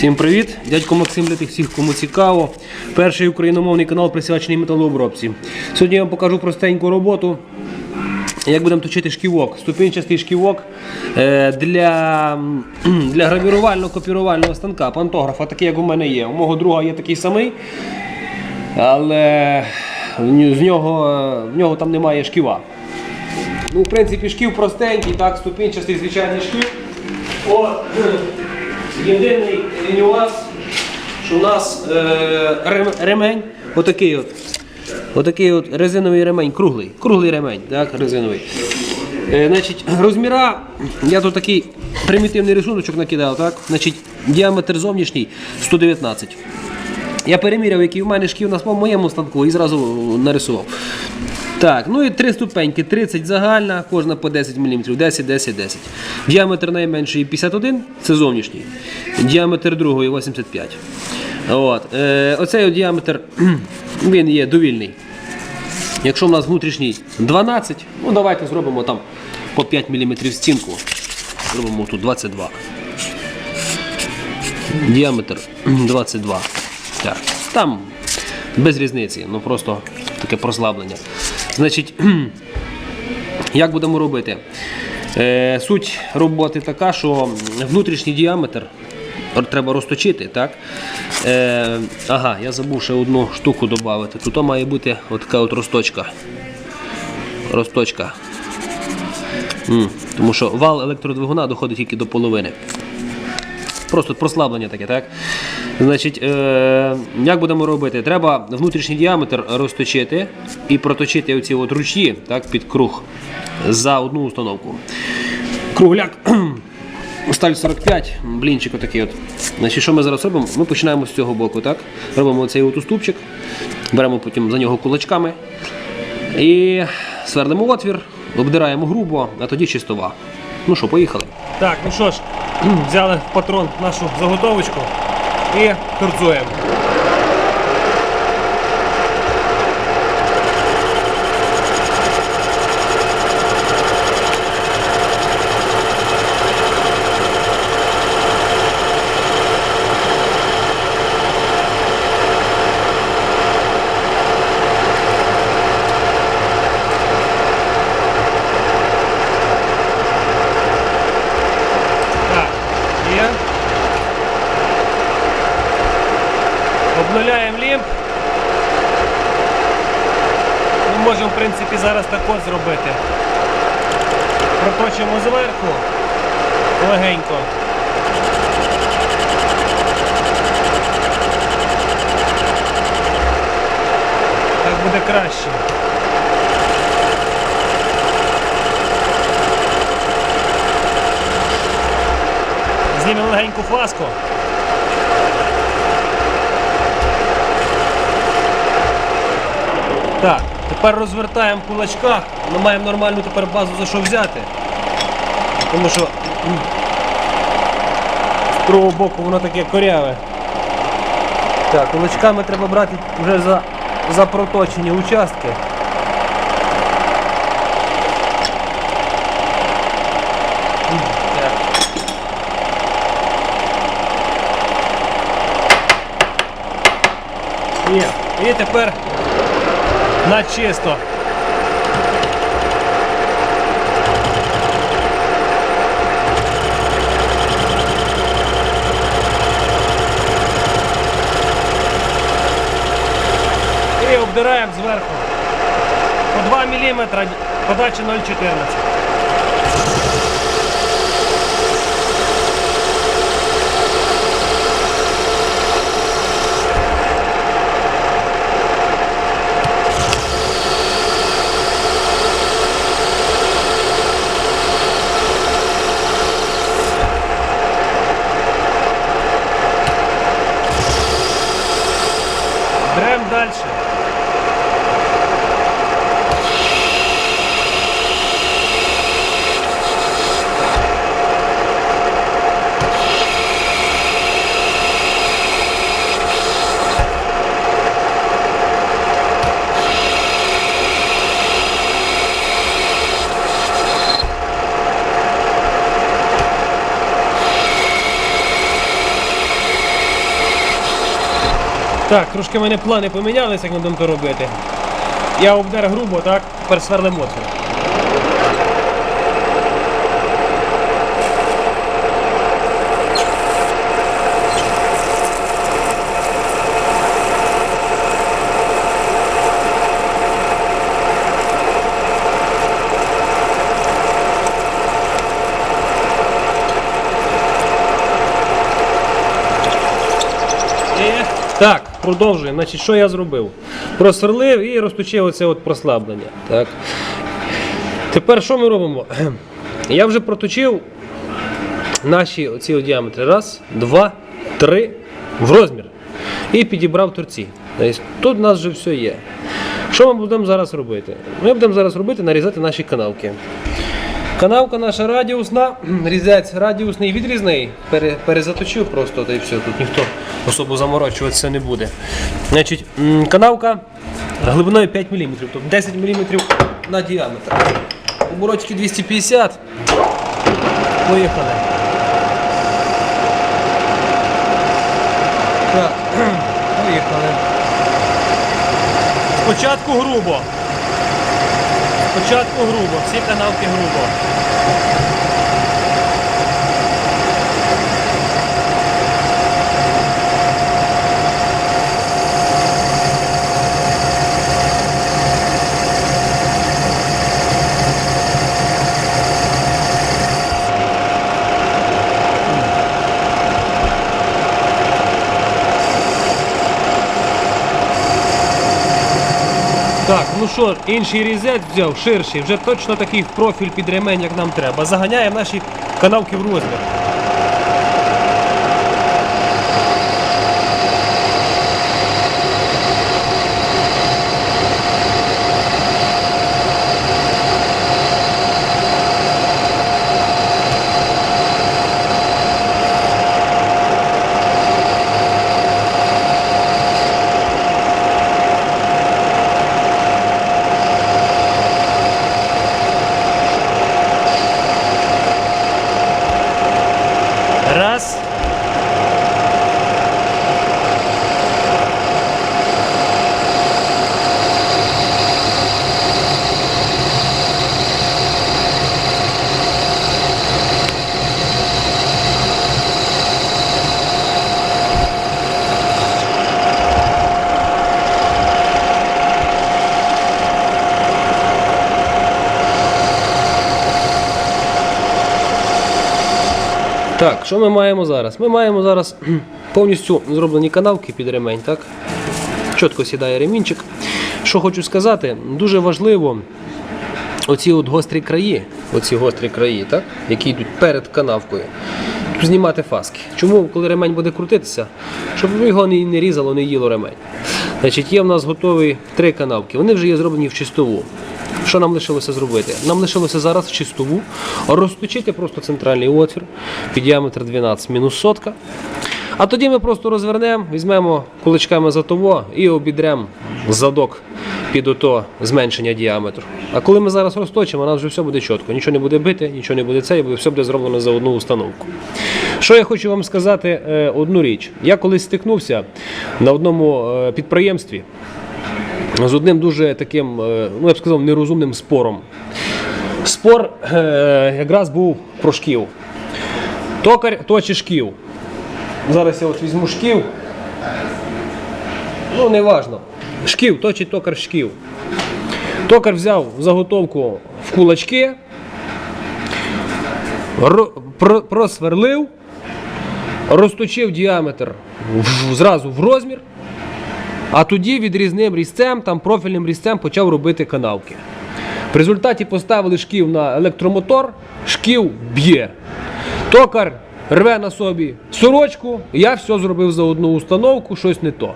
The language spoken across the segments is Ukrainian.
Всім привіт! Дядько Максим для тих всіх, кому цікаво. Перший україномовний канал присвячений металообробці. Сьогодні я вам покажу простеньку роботу. Як будемо точити шківок, ступінчастий шківок е, для, для гравірувально-копірувального станка, пантографа, такий як у мене є. У мого друга є такий самий, але з нього, в нього там немає шківа. Ну, в принципі, шків простенький, так, ступінчастий звичайний шків. От, єдиний нюанс, що у нас е, ремень, отакий от. Отакий от резиновий ремень, круглий. Круглий ремень, так, резиновий. Е, значить, розміра, я тут такий примітивний рисуночок накидав, так? Значить, діаметр зовнішній 119. Я переміряв, який в мене шків на моєму станку і зразу нарисував. Так, ну і три ступеньки, 30 загальна, кожна по 10 мм, 10, 10, 10. Діаметр найменший 51, це зовнішній. Діаметр другої 85. От. Е, оцей діаметр він є довільний. Якщо в нас внутрішній 12, ну давайте зробимо там по 5 мм стінку. Зробимо тут 22. Діаметр 22. Так. Там без різниці, ну просто таке прослаблення. Значить, як будемо робити? Е, суть роботи така, що внутрішній діаметр треба розточити. так? Е, ага, я забув ще одну штуку додати. Тут має бути така от розточка. Розточка. М, Тому що вал електродвигуна доходить тільки до половини. Просто прослаблення таке, так? Значить, е, як будемо робити? Треба внутрішній діаметр розточити і проточити оці от ручі так, під круг за одну установку. Кругляк сталь 45, блінчик отакий. От. Значить, що ми зараз робимо? Ми починаємо з цього боку. так? Робимо цей от уступчик, беремо потім за нього кулачками і сверлимо отвір, обдираємо грубо, а тоді чистова. Ну що, поїхали. Так, ну що ж, взяли в патрон нашу заготовочку і торцуємо. Так, є. Обнуляємо лімп. Ми можемо, в принципі, зараз також зробити. Проточимо зверху легенько. Так буде краще. Знімемо легеньку фласку. Так, тепер розвертаємо кулачка. Ми маємо нормальну тепер базу за що взяти. Тому що з другого боку воно таке коряве. Так, кулачками треба брати вже за, за проточені участки. Є. І тепер на чисто. І обдираємо зверху. По 2 мм подача 0,14. Так, трошки в мене плани помінялися, як ми будемо то робити. Я обдер грубо, так? Тепер сверлимо отвір. Так, продовжуємо. Значить, що я зробив? Просверлив і розточив оце от прослаблення. Так. Тепер що ми робимо? Я вже проточив наші оці діаметри. Раз, два, три в розмір. І підібрав торці. Тобто, тут у нас вже все є. Що ми будемо зараз робити? Ми будемо зараз робити нарізати наші канавки. Канавка наша радіусна, різець радіусний відрізний. Пере, перезаточив просто та й все. Тут ніхто особо заморочуватися не буде. Значить, канавка глибиною 5 мм, тобто 10 мм на діаметр. Оборотики 250. Поїхали. Так, поїхали. Спочатку грубо. Спочатку грубо, всі канавки грубо. Так, ну що, інший різець взяв, ширший, вже точно такий профіль під ремень, як нам треба. Заганяємо наші канавки в розмір. Раз. Так, що ми маємо зараз? Ми маємо зараз повністю зроблені канавки під ремень, так? Чітко сідає ремінчик. Що хочу сказати, дуже важливо оці от гострі краї, оці гострі краї, так? які йдуть перед канавкою, знімати фаски. Чому, коли ремень буде крутитися, щоб його не, різало, не їло ремень. Значить, є в нас готові три канавки. Вони вже є зроблені в чистову. Що нам лишилося зробити? Нам лишилося зараз чистову розточити просто центральний отвір під діаметр 12 мінус сотка. А тоді ми просто розвернемо, візьмемо кулачками за того і обідремо задок під ото зменшення діаметру. А коли ми зараз розточимо, у нас вже все буде чітко. Нічого не буде бити, нічого не буде це, і все буде зроблено за одну установку. Що я хочу вам сказати е, одну річ. Я колись стикнувся на одному е, підприємстві з одним дуже таким, е, ну я б сказав, нерозумним спором. Спор е, якраз був про шків. Токар точить шків. Зараз я от візьму шків. Ну, не важно. Шків, точить токар шків. Токар взяв заготовку в кулачки, просверлив, розточив діаметр зразу в розмір, а тоді відрізним різцем, там профільним різцем почав робити канавки. В результаті поставили шків на електромотор, шків б'є. Токар рве на собі сорочку, я все зробив за одну установку, щось не то.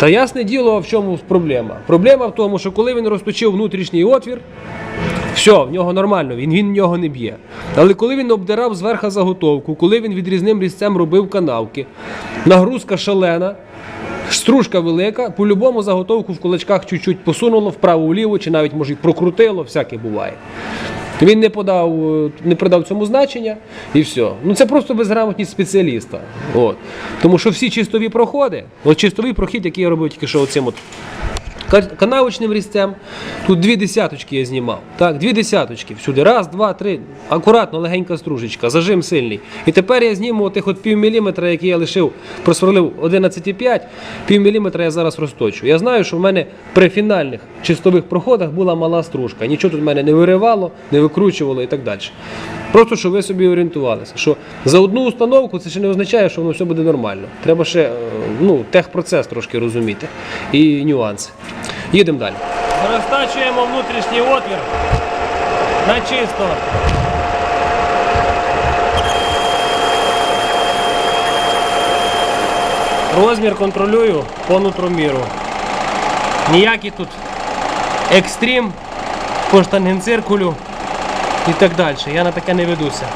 Та ясне діло, в чому проблема. Проблема в тому, що коли він розточив внутрішній отвір, все, в нього нормально, він, він в нього не б'є. Але коли він обдирав зверху заготовку, коли він відрізним різцем робив канавки, нагрузка шалена, стружка велика, по-любому заготовку в кулачках чуть-чуть посунуло вправо-вліво, чи навіть може й прокрутило, всяке буває. Він не подав, е, не придав цьому значення і все. Ну це просто безграмотність спеціаліста. От. Тому що всі чистові проходи, от чистовий прохід, який я робив тільки що оцим от канавочним різцем. Тут дві десяточки я знімав. Так, дві десяточки. Всюди. Раз, два, три. Акуратно, легенька стружечка, зажим сильний. І тепер я зніму тих от пів міліметра, який я лишив, просверлив 11,5, пів міліметра я зараз розточу. Я знаю, що в мене при фінальних чистових проходах була мала стружка. Нічого тут в мене не виривало, не викручувало і так далі. Просто щоб ви собі орієнтувалися, що за одну установку це ще не означає, що воно все буде нормально. Треба ще е, ну, техпроцес трошки розуміти і нюанси. Їдемо далі. Розтачуємо внутрішній отвір на чисто. Розмір контролюю по нутроміру. Ніякий тут екстрім по штангенциркулю і так далі. Я на таке не ведуся.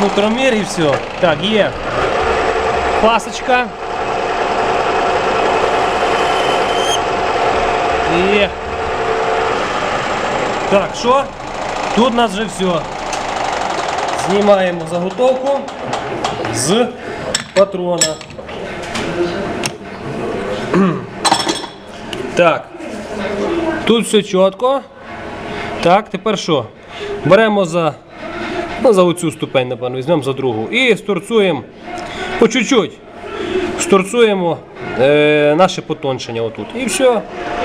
Нутромір і все. Так, є. Пасочка. Є. Так, що? Тут у нас вже все. Знімаємо заготовку з патрона. Так. Тут все чітко. Так, тепер що? Беремо за, ну, за оцю ступень, напевно, візьмемо за другу. І сторцуємо по чуть-чуть. Сторцуємо е, наше потончення отут. І все.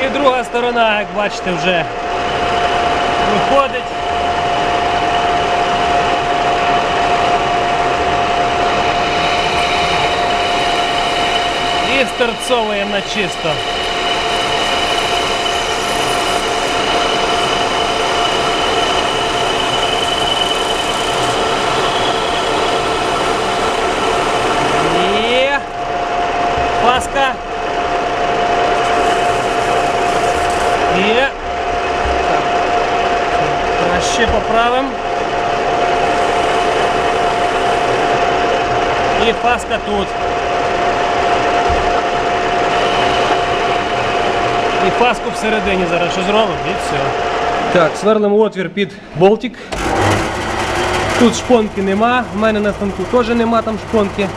І друга сторона, як бачите, вже виходить. І сторцовуємо на чисто. Є. Паска. Є. Так. Краще поправимо. І паска тут. І паску всередині зараз що зробимо і все. Так, сверлимо отвір під болтик. Тут шпонки нема, в мене на станку теж нема там шпонки.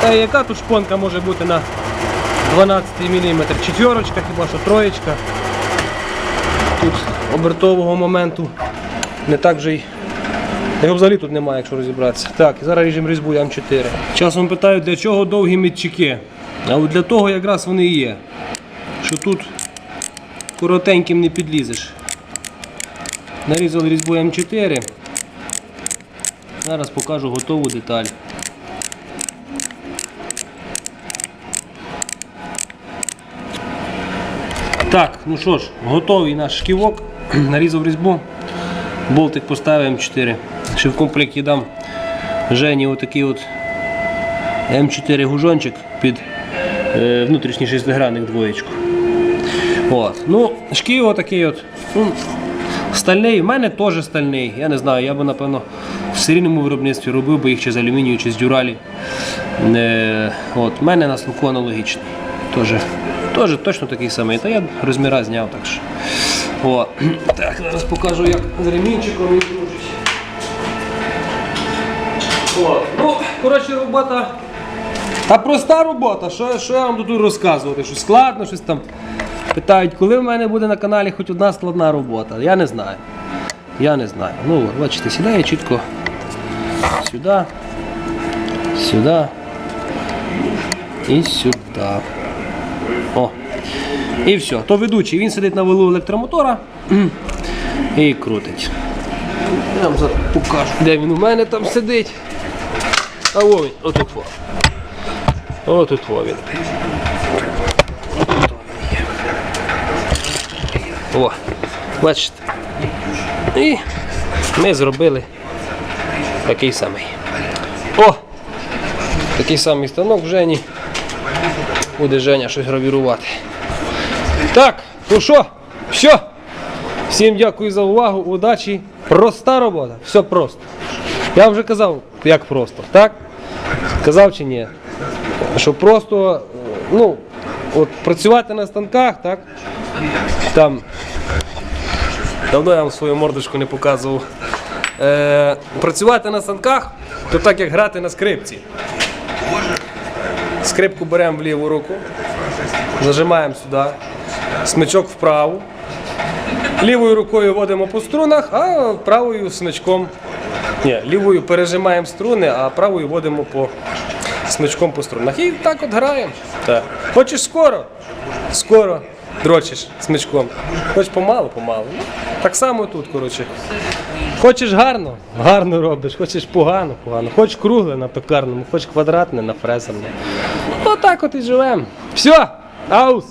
Та яка тут шпонка може бути на 12 мм? Четверочка, хіба що троєчка. Тут обертового моменту не так вже й. Його взагалі тут немає, якщо розібратися. Так, зараз ріжемо різьбу М4. Часом питають, для чого довгі мітчики. А от для того якраз вони і є. Що тут коротеньким не підлізеш. Нарізали різьбу М4. Зараз покажу готову деталь. Так, ну що ж, готовий наш шківок. Нарізав різьбу. Болтик поставив М4. Ще в комплекті дам Жені отакий от М4 гужончик під е, внутрішній шестигранник двоєчку. От. Ну, шків отакий от. Ну, стальний, в мене теж стальний. Я не знаю, я би напевно в серійному виробництві робив би їх чи з алюмінію, чи з дюралі. Е, от, в мене на станку аналогічний. Теж точно такий самий. Та я розміра зняв так що. О, так, зараз покажу, як з ремінчиком він служить. О, ну, коротше, робота. Та проста робота, що, що я вам тут розказувати? Що складно, щось там. Питають, коли в мене буде на каналі хоч одна складна робота. Я не знаю. Я не знаю. Ну, от, бачите, сідає чітко сюди, сюди і сюди. О. І все. То ведучий, він сидить на валу електромотора і крутить. Я вам зараз покажу, де він у мене там сидить. А о він, отут во. Отут во він. О, бачите. І ми зробили такий самий. О! Такий самий станок в Жені. Буде Женя щось гравірувати. Так, ну що, все. Всім дякую за увагу, удачі. Проста робота, все просто. Я вже казав, як просто, так? Казав чи ні? Що просто, ну, от працювати на станках, так? Там Давно я вам свою мордочку не показував. Е, працювати на санках то так як грати на скрипці. Скрипку беремо в ліву руку, зажимаємо сюди, смичок вправо. Лівою рукою водимо по струнах, а правою смичком. Ні, лівою пережимаємо струни, а правою водимо по смичком по струнах. І так от граємо. Так. Хочеш скоро? Скоро дрочиш смичком. Хочеш помалу, помалу. Ну, так само тут, коротше. Хочеш гарно, гарно робиш, хочеш погано, погано. Хочеш кругле на пекарному, хочеш квадратне на фрезерному. Отак от і живемо. Все, аус!